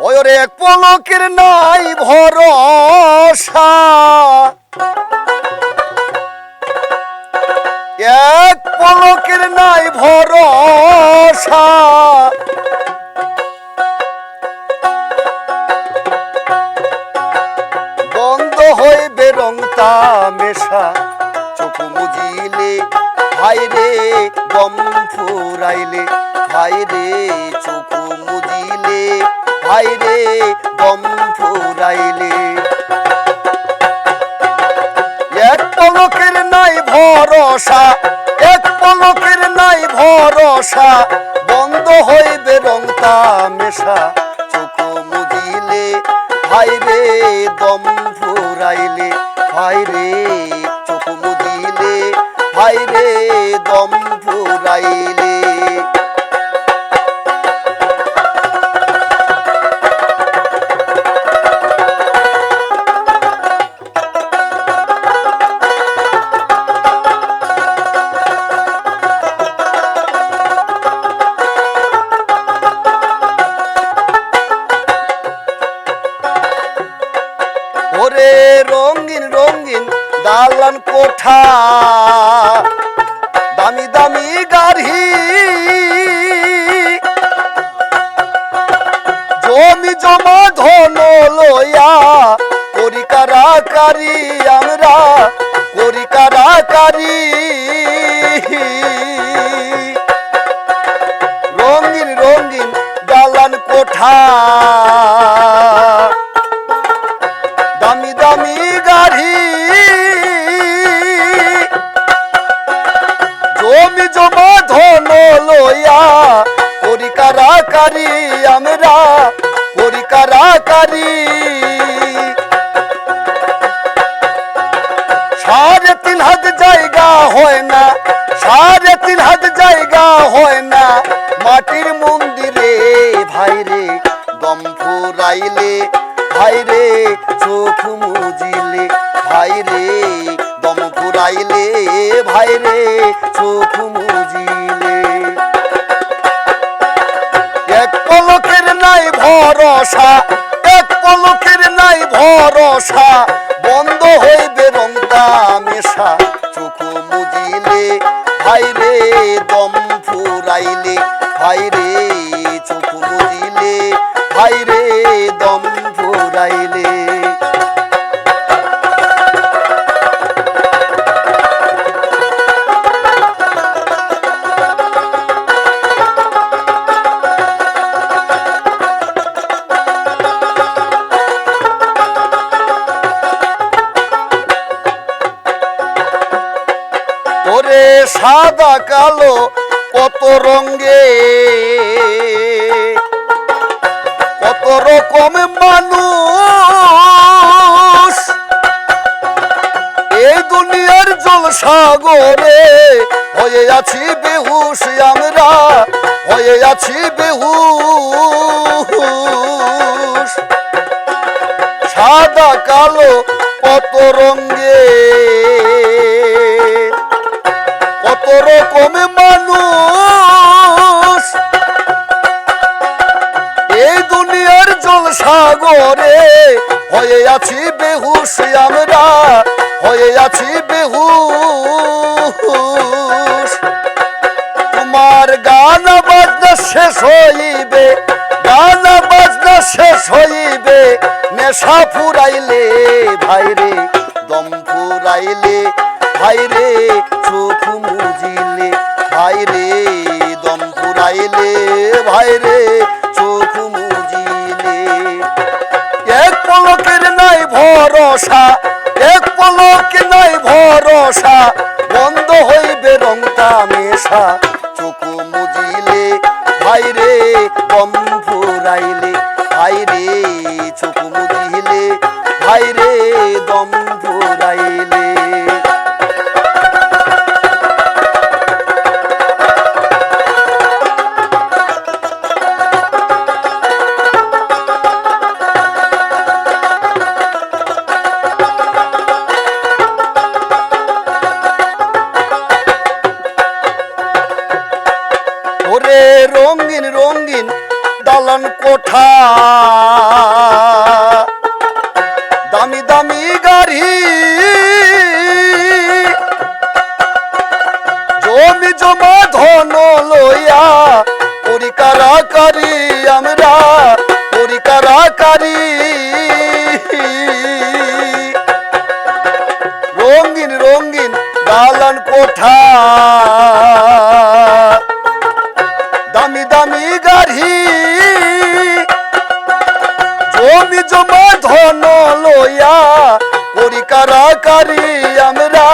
ওরে এক পলকের নাই ভরসা। এক পলকের নাই ভরসা। বন্ধ হইবে রং তামেশা চোখ মুজিলে, ভাই রে, গম ফুরাইলে, ভাই রে, চোখ মুজিলে ভাই রে গম ফুরাইলে। এক পলকের নাই ভরসা, এক পলকের নাই ভরসা, বন্ধ হইবে রং তামেশা চোখ মুজিলে ভাই রে দম ফুরাইলে। ভাই রে চোখ মুজিলে ভাই রে দম ফুরাইলে। কোঠা? দামি দামি গাড়ি। জমি জমা ধন লয়া করি কারাকারি আমরা করি কারাকারি। লইয়া, করি কারাকারি আমরা, করি কারাকারি। সাড়ে তিন হাত জায়গা হয় না, সাড়ে তিন হাত জায়গা হয় না। মাটির মন্দিরে ভাই রে দম ফুরাইলে ভাই রে চোখ মুজিলে ভাই রে দম ফুরাইলে ভাই রে চোখ মুজিলে। ভরসা। এক পলকের নাই ভরসা। বন্ধ হইবে রংটা মেশা চোখ মুজিলে ভাই রে দম ফুরাইলে ভাই রে চোখ ভাই রে দম ফুরাইলে। সাদা কালো কত রঙ্গে কত রকম মানুষ। এই দুনিয়ার জল সাগরে হয়ে আছি বেহুশ আমরা, হয়ে আছি বেহুশ। সাদা কালো কত রঙ্গে সাগরে। হয়ে আছি বেহুশ আমরা। হয়ে আছি বেহুশ। তোমার গান বাজনা শেষ হইবে, গান বাজনা শেষ হইবে। নেশা ফুরাইলে ভাই ভাইরে, দম ফুরাইলে ভাইরে, চোখ মুজিলে ভাইরে, দম ফুরাইলে ভাইরে। ভরসা এক পলক নাই ভরসা বন্ধ হইবে রংটা মেশা। চোখ মুজিলে ভাইরে বম ফুরাইলে রঙিন রঙিন দালান কোঠা। দামি দামি গাড়ি। জমি, জমা ধন লইয়া পরিকারা করি আমরা পরিকারা করি রঙিন রঙিন দালান কোঠা। জমি জমা ধন লইয়া, করি কারাকারি আমরা,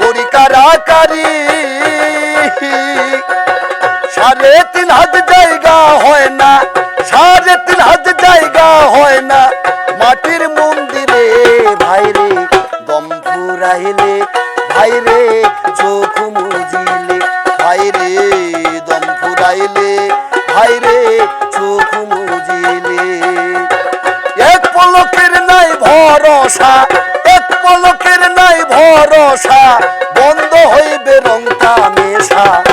করি কারাকারি। সাড়ে তিন হাত জায়গা হয় না, সাড়ে তিন হাত জায়গা হয় না। মাটির মন্দিরে ভাইরে দম ফুরাইলে ভাইরে চোখ মুজিলে, ভাইরে দম ফুরাইলে, ভাইরে ভরসা এক পলকের নাই ভরসা বন্ধ হইবে রংটা মেশা।